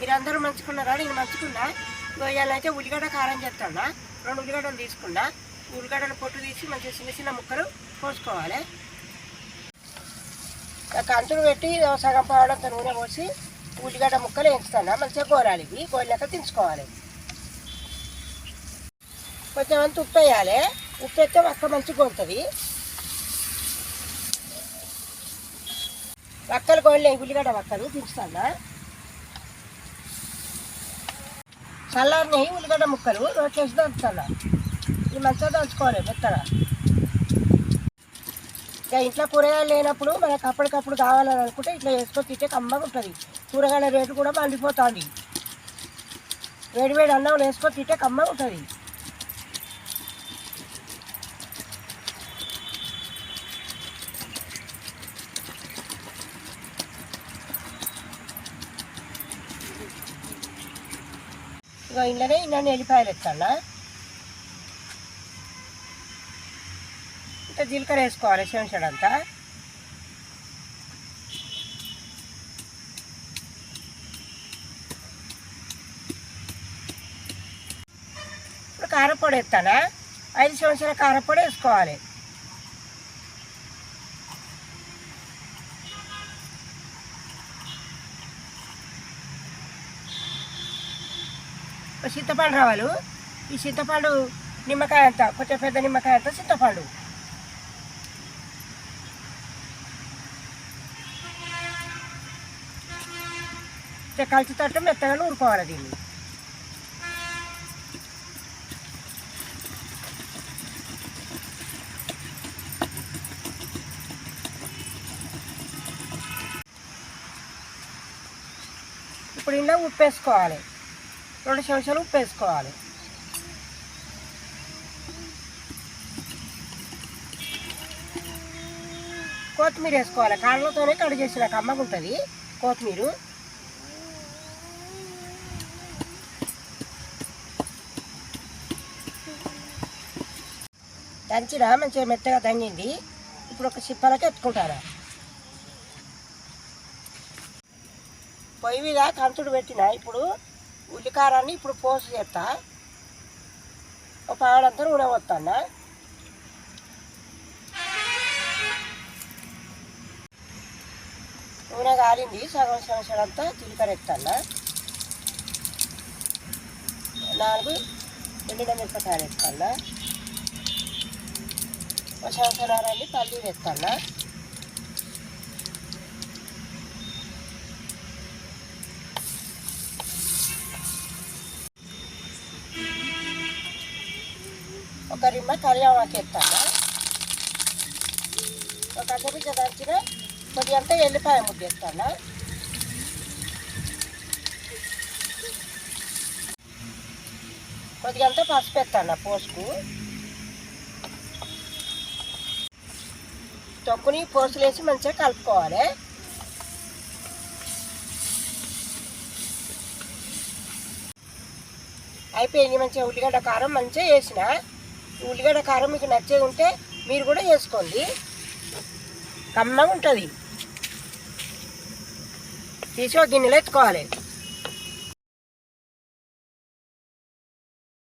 మీరందరూ మంచుకున్నారా? నేను మంచుకున్నా. ఇవాళైతే ఉల్లిగడ్డ కారం చేస్తాను రెండు ఉల్లిగడ్డలు తీసుకున్నా. ఉల్లిగడ్డలు పొట్టు తీసి మంచిగా చిన్న చిన్న ముక్కలు కోసుకోవాలి. కంచులు పెట్టి సగం పావడంత నూనె పోసి ఉల్లిగడ్డ ముక్కలు వేస్తాను మంచిగా కోరాలి ఇవి. కోరినాక దించుకోవాలి. కొంచెం అంత ఉప్పు వేయాలి. ఉప్పు వేస్తే ఒక్క మంచిగా ఉంటుంది వక్కలు కోయలే ఉల్లిగడ్డ వక్కలు దించుతాను చల్లారిని ఉల్లిగడ్డ ముక్కలు రోట్లేసి దంచుతాను. ఇది మంచిగా దంచుకోవాలి మెత్తగా. ఇక ఇంట్లో కూరగాయలు లేనప్పుడు మనకు అప్పటికప్పుడు కావాలని అనుకుంటే ఇట్లా వేసుకొని తింటే కమ్మగా ఉంటుంది. కూరగాయల రేటు కూడా మండిపోతుంది. వేడివేడి అన్నం వేసుకొని తింటే కమ్మగా ఉంటుంది. ఇక ఇంట్లోనే ఇన్న ఎల్లిపాయలు ఎత్తాను ఇంకా జీలకర్ర వేసుకోవాలి శంషడంతా ఇప్పుడు కారపొడి ఎత్తానా ఐదు సంవత్సరాల కారపొడి వేసుకోవాలి. చింతపండు రావాలి ఈ చింతపండు నిమ్మకాయ అంత కొంచెం పెద్ద నిమ్మకాయ అంత చింతపండు ఇట్లా కలుచుతట్టు మెత్తగా నూరుకోవాలి దీన్ని. ఇప్పుడు ఇలా ఉప్పేసుకోవాలి రెండు చెంచాలు ఉప్పు వేసుకోవాలి. కొత్తిమీర వేసుకోవాలి. కాళ్ళతోనే కడు చేసిన కమ్మగా ఉంటుంది. కొత్తిమీర. దంచిన మంచిగా మెత్తగా దంగింది. ఇప్పుడు ఒక చిప్పలకి ఎత్తుకుంటారా? పొయ్యి మీద కంచుడు పెట్టిన ఇప్పుడు ఉల్లికారాన్ని ఇప్పుడు పోసు చేస్తా. ఒక పాడంతా నూనె పోతాను నూనె కాలింది సగం సంవత్సరం అంతా జీలకర్ర ఎత్తాను నాలుగు ఎండిన మిరపకాయలు ఎత్తాను ఒక సంవత్సరాన్ని పల్లీలు ఎత్తాను ఒక రిమ్మ కరియామాకు ఎత్తాను ఒక అగ్గబిజ్జ దంచిన కొద్ది అంతా ఎల్లిపాయ ముద్ద ఎత్తాను కొద్దిగా అంతా పసుపు ఎత్తాను పోసుకు తొక్కుని పోసులేసి మంచిగా కలుపుకోవాలి అయిపోయింది మంచిగా ఉల్లిగడ్డ కారం మంచిగా వేసిన ఉల్లిగడ్డ కారం మీకు నచ్చేది ఉంటే మీరు కూడా వేసుకోండి కమ్మగా ఉంటుంది. తీసి ఒక గిన్నెలో ఎత్తుకోవాలి.